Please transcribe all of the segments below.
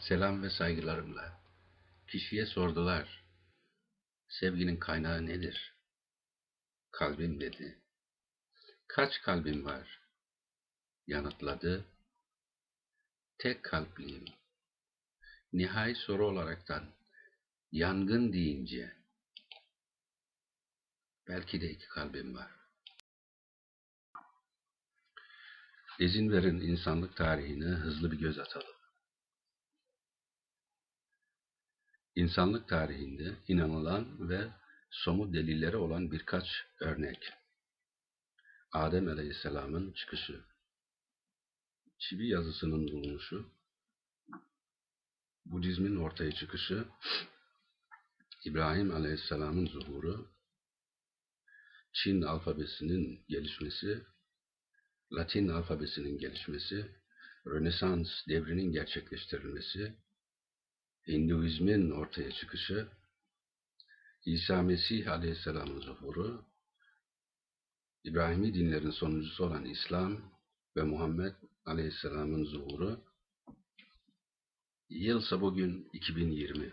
Selam ve saygılarımla. Kişiye sordular. Sevginin kaynağı nedir? Kalbim dedi. Kaç kalbim var? Yanıtladı. Tek kalpliyim. Nihai soru olaraktan yangın deyince belki de iki kalbim var. İzin verin insanlık tarihine hızlı bir göz atalım. İnsanlık tarihinde inanılan ve somut delilleri olan birkaç örnek. Adem Aleyhisselam'ın çıkışı, çivi yazısının bulunuşu, Budizmin ortaya çıkışı, İbrahim Aleyhisselam'ın zuhuru, Çin alfabesinin gelişmesi, Latin alfabesinin gelişmesi, Rönesans devrinin gerçekleştirilmesi, Hinduizmin ortaya çıkışı, İsa Mesih Aleyhisselam'ın zuhuru, İbrahimi dinlerin sonuncusu olan İslam ve Muhammed Aleyhisselam'ın zuhuru, yılsa bugün 2020.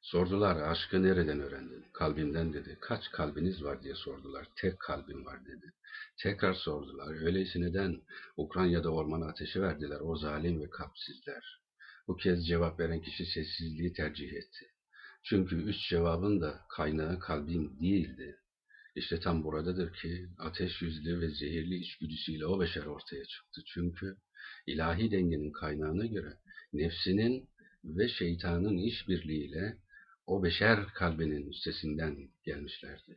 Sordular, aşkı nereden öğrendin? Kalbimden dedi. Kaç kalbiniz var diye sordular. Tek kalbim var dedi. Tekrar sordular. Öyleyse neden Ukrayna'da ormana ateşi verdiler o zalim ve kalpsizler? Bu kez cevap veren kişi sessizliği tercih etti. Çünkü üç cevabın da kaynağı kalbim değildi. İşte tam buradadır ki ateş yüzlü ve zehirli içgüdüsüyle o beşer ortaya çıktı. Çünkü ilahi dengenin kaynağına göre nefsinin ve şeytanın işbirliğiyle o beşer kalbinin üstesinden gelmişlerdi.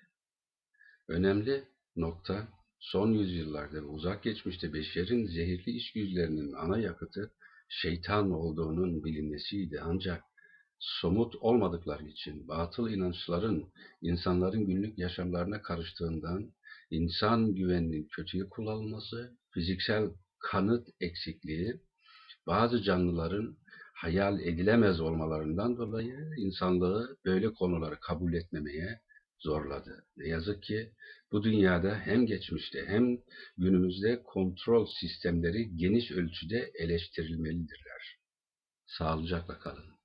Önemli nokta son yüzyıllarda ve uzak geçmişte beşerin zehirli içgüdülerinin ana yakıtı şeytan olduğunun bilinmesiydi. Ancak somut olmadıkları için batıl inançların insanların günlük yaşamlarına karıştığından insan güveninin kötüye kullanılması, fiziksel kanıt eksikliği, bazı canlıların hayal edilemez olmalarından dolayı insanlığı böyle konuları kabul etmemeye zorladı. Ne yazık ki bu dünyada hem geçmişte hem günümüzde kontrol sistemleri geniş ölçüde eleştirilmelidirler. Sağlıcakla kalın.